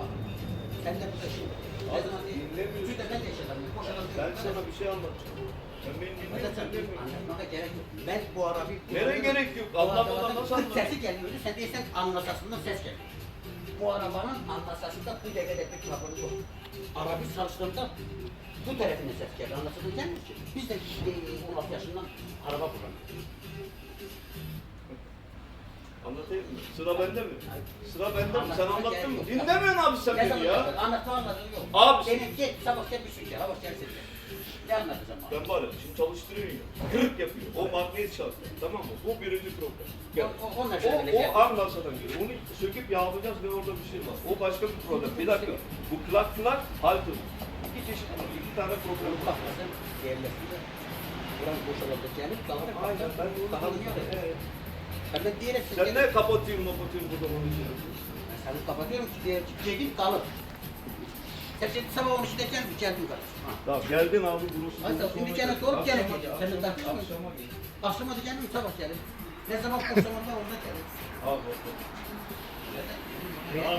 bak. Sen de burada. Ne Abi, zaman değil? dinlemiyorsun. Çünkü ben de yaşadım. Boş adam Ben değilim. sana bir şey anlatacağım. Sen beni dinliyorsun, sen dinlemiyorsun. anlatmana gerek yok. Ben bu arabayı... Nereye gerek yok? Anlamadan nasıl anlatayım? sesi geliyordu. Sen değilsen anlasasından ses geliyor. Bu arabanın anlasasında bu devede bir trafonu yok. Arabayı çalıştığımda bu tarafına ses geliyor. Anlasasından gelmiyor ki. Biz de e, 16 yaşından araba kullanıyoruz. Anlatayım mı? Sıra bende mi? Sıra bende mi? Sen anlattın mı? Dinlemiyorsun abi sen Ne zaman beni ya. Anlatma anlatma yok. Abi- Benim git sabah gel bir şey. Sabah gel sen. Ne anlatacağım abi? Ben var ya şimdi çalıştırıyorsun ya. Kırık yapıyor. O magnet şartı. Tamam mı? Bu birinci problem. Gel. O, o, onunla O, şöyle o bilecek. anlasadan geliyor. Onu söküp yağlayacağız ve orada bir şey var. O başka bir problem. Bir dakika. Bu plak plak haltı. İki çeşit iki tane problem var. Bakmasın yerleştiğinde buranın boş olabileceğini dağılıp Aynen ben de onu dağılıyor. Evet. Ben de diğer Sen ne kapatıyorsun kapatıyorsun burada onun için? Ben seni kapatıyorum ki diğer cebin kalır. Sen şimdi sabah olmuş geçen bir cebin kalır. Ha. Tamam geldin abi burası. Hayır, burası şimdi gene sorup gene geleceğim. gel. Sen de takılma. Akşama da gelmiyor sabah gelir. Ne zaman boş zamanda orada. Al bakalım. Veya-